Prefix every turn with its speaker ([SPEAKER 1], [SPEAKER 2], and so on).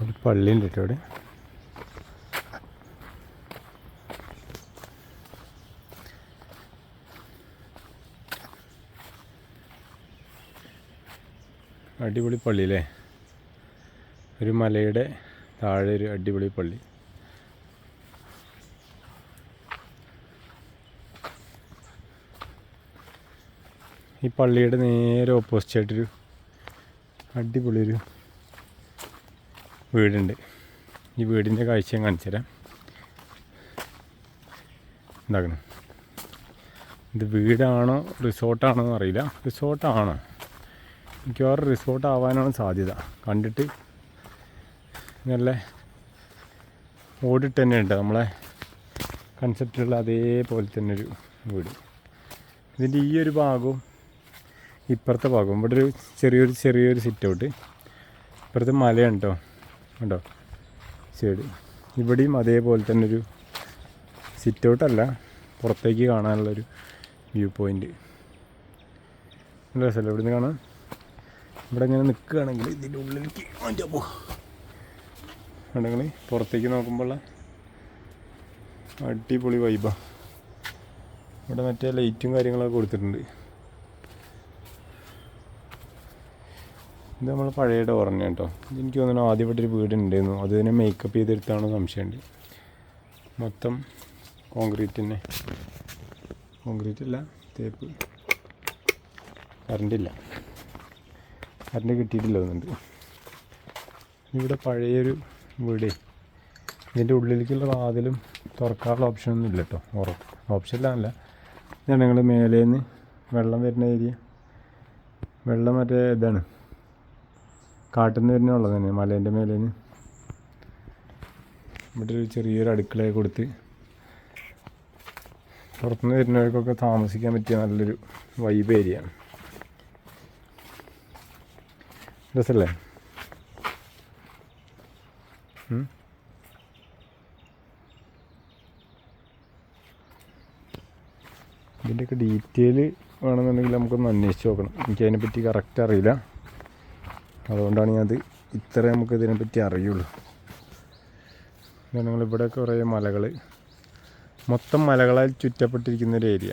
[SPEAKER 1] ഒരു പള്ളിയുണ്ട് കേട്ടോ ഇവിടെ അടിപൊളി പള്ളി അല്ലേ ഒരു മലയുടെ താഴെ ഒരു അടിപൊളി പള്ളി. ഈ പള്ളിയുടെ നേരെ ഓപ്പോസിറ്റ് ആയിട്ടൊരു അടിപൊളി ഒരു വീടുണ്ട്. ഈ വീടിന്റെ കാഴ്ച ഞാൻ കാണിച്ചു തരാം. ഉണ്ടാക്കണം ഇത് വീടാണോ റിസോർട്ടാണോ എന്ന് അറിയില്ല. റിസോർട്ടാണോ. മിക്കവാറും റിസോർട്ട് ആവാനാണ് സാധ്യത. കണ്ടിട്ട് നല്ല ഓടിട്ട് തന്നെ ഉണ്ട് നമ്മളെ കൺസെപ്റ്റിലുള്ള അതേപോലെ തന്നെ ഒരു വീട്. ഇതിന്റെ ഈ ഒരു ഭാഗവും ഇപ്പുറത്തെ ഭാഗവും. ഇവിടെ ഒരു ചെറിയൊരു ചെറിയൊരു സിറ്റ് ഔട്ട് ഇപ്പുറത്തെ മലയുണ്ടോ കണ്ടോ? സൈഡ്. ഇവിടെയും അതേപോലെ തന്നെ ഒരു സിറ്റ് ഔട്ടല്ല പുറത്തേക്ക് കാണാനുള്ളൊരു വ്യൂ പോയിന്റ് നല്ല രസമല്ലേ ഇവിടുന്ന് കാണാം ഇവിടെ ഇങ്ങനെ നിൽക്കുകയാണെങ്കിൽ ഇതിന്റെ ഉള്ളിലേക്ക് മാറ്റാൻ പോകും ഉണ്ടെങ്കിൽ പുറത്തേക്ക് നോക്കുമ്പോഴുള്ള അടിപൊളി വൈബാണ് ഇവിടെ മറ്റേ ലൈറ്റും കാര്യങ്ങളൊക്കെ കൊടുത്തിട്ടുണ്ട്. ഇത് നമ്മൾ പഴയ ഓർമ്മ കേട്ടോ എനിക്ക് തോന്നുന്നു ആദ്യം ഇവിടെ ഒരു വീടുണ്ടായിരുന്നു. അത് തന്നെ മേക്കപ്പ് ചെയ്തെടുത്താണോ സംശയമുണ്ട്. മൊത്തം കോൺക്രീറ്റ് തന്നെ കോൺക്രീറ്റ് അല്ല തേപ്പ് കറണ്ടില്ല കറണ്ട് കിട്ടിയിട്ടില്ല തോന്നുന്നുണ്ട്. ഇവിടെ പഴയൊരു വീട്. ഇതിന്റെ ഉള്ളിലേക്കുള്ള വാതിലും തുറക്കാനുള്ള ഓപ്ഷനൊന്നും ഇല്ല കേട്ടോ ഉറപ്പ് ഓപ്ഷനിലല്ല ഇതാണ് ഞങ്ങൾ മേലേന്ന് വെള്ളം വരുന്ന ഏരിയ വെള്ളം മറ്റേ ഇതാണ്. കാട്ടിൽ നിന്ന് വരുന്ന വെള്ളം തന്നെ മലേന്റെ മേലേന്ന്. ഇവിടെ ഒരു ചെറിയൊരു അടുക്കളയെ കൊടുത്ത് പുറത്തുനിന്ന് വരുന്നവർക്കൊക്കെ താമസിക്കാൻ പറ്റിയ നല്ലൊരു വൈബ് ഏരിയ ഉം? ഇതിന്റെയൊക്കെ ഡീറ്റെയിൽ വേണമെന്നുണ്ടെങ്കിൽ നമുക്കൊന്ന് അന്വേഷിച്ച് നോക്കണം. എനിക്കതിനെപ്പറ്റി കറക്റ്റ് അറിയില്ല. അതുകൊണ്ടാണ് ഞാനത് ഇത്ര നമുക്ക് ഇതിനെപ്പറ്റി അറിയുള്ളൂ. ഞങ്ങളിവിടെ കുറേ മലകൾ മൊത്തം മലകളാൽ ചുറ്റപ്പെട്ടിരിക്കുന്ന ഒരു ഏരിയ